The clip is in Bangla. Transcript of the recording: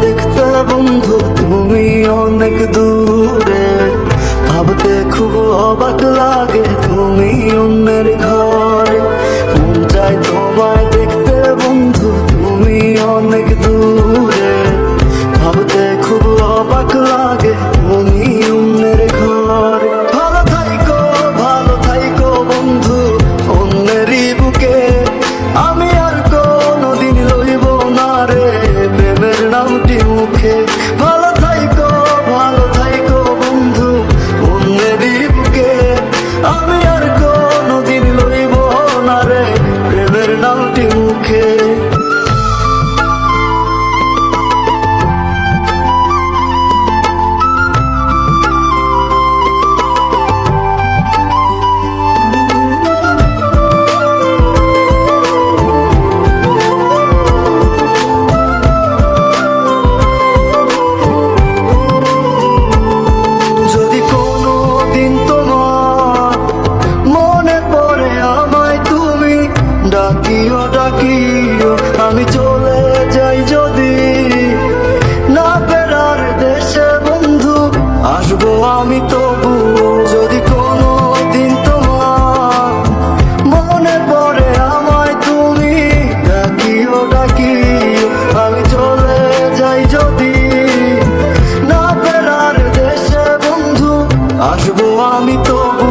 দেখতে বন্ধু তুমি অনেক দূরে। ভাবতে খুব অবাক লাগে তুমি অন্য ডাকিও আমি চলে যাই যদি। না ফেরার দেশে বন্ধু, আসব আমি তবু যদি কোনো দিন তোমার। মনে পড়ে আমায় তুমি, ডাকিও ডাকিও, আমি চলে যাই যদি। না ফেরার দেশে বন্ধু, আসব আমি তবু